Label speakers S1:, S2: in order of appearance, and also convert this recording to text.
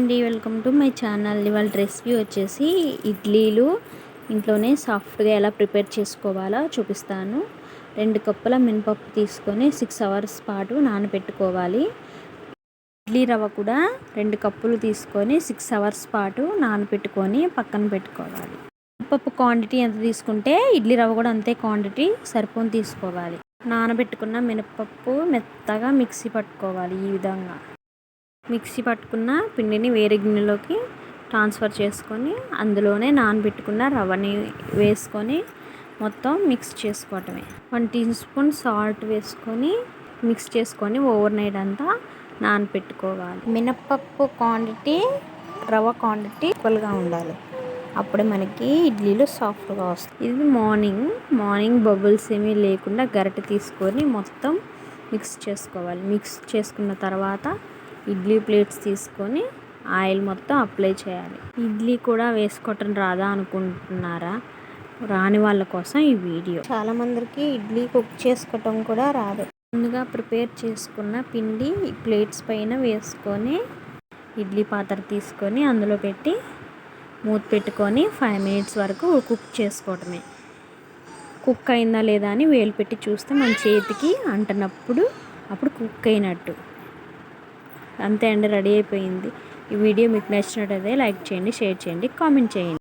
S1: అండి welcome to my channel. ఇవాళ recipe వచ్చేసి ఇడ్లీలు. ఇంట్లోనే సాఫ్ట్గా ఎలా ప్రిపేర్ చేసుకోవాలో చూపిస్తాను. రెండు కప్పుల మినపప్పు తీసుకొని సిక్స్ అవర్స్ పాటు నానబెట్టుకోవాలి. ఇడ్లీ రవ్వ కూడా రెండు కప్పులు తీసుకొని సిక్స్ అవర్స్ పాటు నానబెట్టుకొని పక్కన పెట్టుకోవాలి. మినపప్పు క్వాంటిటీ ఎంత తీసుకుంటే ఇడ్లీ రవ్వ కూడా అంతే క్వాంటిటీ సరిపోని తీసుకోవాలి. నానబెట్టుకున్న మినపప్పు మెత్తగా మిక్సీ పట్టుకోవాలి ఈ విధంగా. మిక్సీ పట్టుకున్న పిండిని వేరే గిన్నెలోకి ట్రాన్స్ఫర్ చేసుకొని అందులోనే నానబెట్టుకున్న రవ్వని వేసుకొని మొత్తం మిక్స్ చేసుకోవటమే. వన్ టీ స్పూన్ సాల్ట్ వేసుకొని మిక్స్ చేసుకొని ఓవర్ నైట్ అంతా నానబెట్టుకోవాలి మినప్పప్పు క్వాంటిటీ రవ్వ క్వాంటిటీ ఈక్వల్గా ఉండాలి. అప్పుడే మనకి ఇడ్లీలు సాఫ్ట్గా వస్తాయి ఇది మార్నింగ్ మార్నింగ్ బబుల్స్ ఏమీ లేకుండా గరిటె తీసుకొని మొత్తం మిక్స్ చేసుకోవాలి. మిక్స్ చేసుకున్న తర్వాత ఇడ్లీ ప్లేట్స్ తీసుకొని ఆయిల్ మొత్తం అప్లై చేయాలి. ఇడ్లీ కూడా వేసుకోవటం రాదా అనుకుంటున్నారా? రాని వాళ్ళ కోసం ఈ వీడియో. చాలా మందికి ఇడ్లీ కుక్ చేసుకోవటం కూడా రాదు. ముందుగా ప్రిపేర్ చేసుకున్న పిండి ప్లేట్స్ పైన వేసుకొని ఇడ్లీ పాత్ర తీసుకొని అందులో పెట్టి మూత పెట్టుకొని ఫైవ్ మినిట్స్ వరకు కుక్ చేసుకోవటమే. కుక్ అయిందా లేదా అని వేలు పెట్టి చూస్తే మన చేతికి అంటనప్పుడు అప్పుడు కుక్ అయినట్టు. అంతే అండి రెడీ అయిపోయింది. ఈ వీడియో మీకు నచ్చినట్టయితే లైక్ చేయండి షేర్ చేయండి కామెంట్ చేయండి.